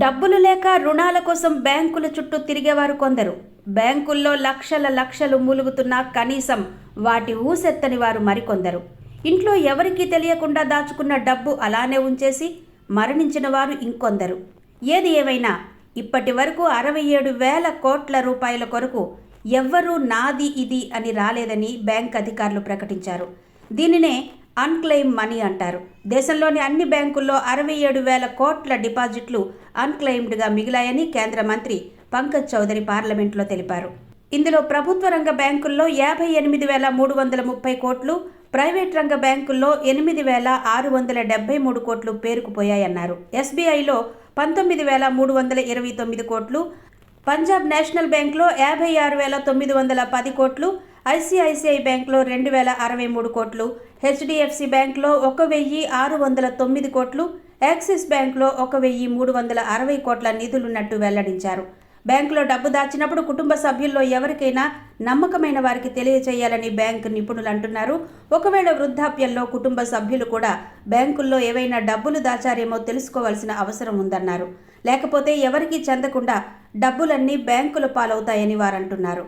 డబ్బులు లేక రుణాల కోసం బ్యాంకుల చుట్టూ తిరిగేవారు కొందరు. బ్యాంకుల్లో లక్షల లక్షలు మూలుగుతున్నా కనీసం వాటి ఊసెత్తని వారు మరికొందరు. ఇంట్లో ఎవరికీ తెలియకుండా దాచుకున్న డబ్బు అలానే ఉంచేసి మరణించిన వారు ఇంకొందరు. ఏది ఏమైనా ఇప్పటి వరకు అరవై ఏడు వేల కోట్ల రూపాయల కొరకు ఎవ్వరూ నాది ఇది అని రాలేదని బ్యాంక్ అధికారులు ప్రకటించారు. దీనినే అన్క్లెయిమ్ మనీ అంటారు. దేశంలోని అన్ని బ్యాంకుల్లో అరవై ఏడు వేల కోట్ల డిపాజిట్లు అన్క్లెయిమ్డ్గా మిగిలాయని కేంద్ర మంత్రి పంకజ్ చౌదరి పార్లమెంట్లో తెలిపారు. ఇందులో ప్రభుత్వ రంగ బ్యాంకుల్లో యాభై ఎనిమిది వేల మూడు వందల ముప్పై కోట్లు ప్రైవేట్ రంగ బ్యాంకుల్లో ఎనిమిది వేల ఆరు వందల డెబ్బై మూడు కోట్లు పేరుకుపోయాయన్నారు. ఎస్బీఐలో పంతొమ్మిది వేల మూడు వందల ఇరవై తొమ్మిది కోట్లు పంజాబ్ నేషనల్ బ్యాంక్లో యాభై ఆరు వేల తొమ్మిది వందల పది కోట్లు ఐసిఐసిఐ బ్యాంక్లో రెండు వేల అరవై మూడు కోట్లు హెచ్డిఎఫ్సి బ్యాంక్లో ఒక వెయ్యి ఆరు వందల తొమ్మిది కోట్లు యాక్సిస్ బ్యాంక్లో ఒక వెయ్యి మూడు వందల అరవై కోట్ల నిధులున్నట్టు వెల్లడించారు. బ్యాంకులో డబ్బు దాచినప్పుడు కుటుంబ సభ్యుల్లో ఎవరికైనా నమ్మకమైన వారికి తెలియచేయాలని బ్యాంకు నిపుణులు అంటున్నారు. ఒకవేళ వృద్ధాప్యంలో కుటుంబ సభ్యులు కూడా బ్యాంకుల్లో ఏవైనా డబ్బులు దాచారేమో తెలుసుకోవాల్సిన అవసరం ఉందన్నారు. లేకపోతే ఎవరికీ చెందకుండా డబ్బులన్నీ బ్యాంకుల పాలవుతాయని వారంటున్నారు.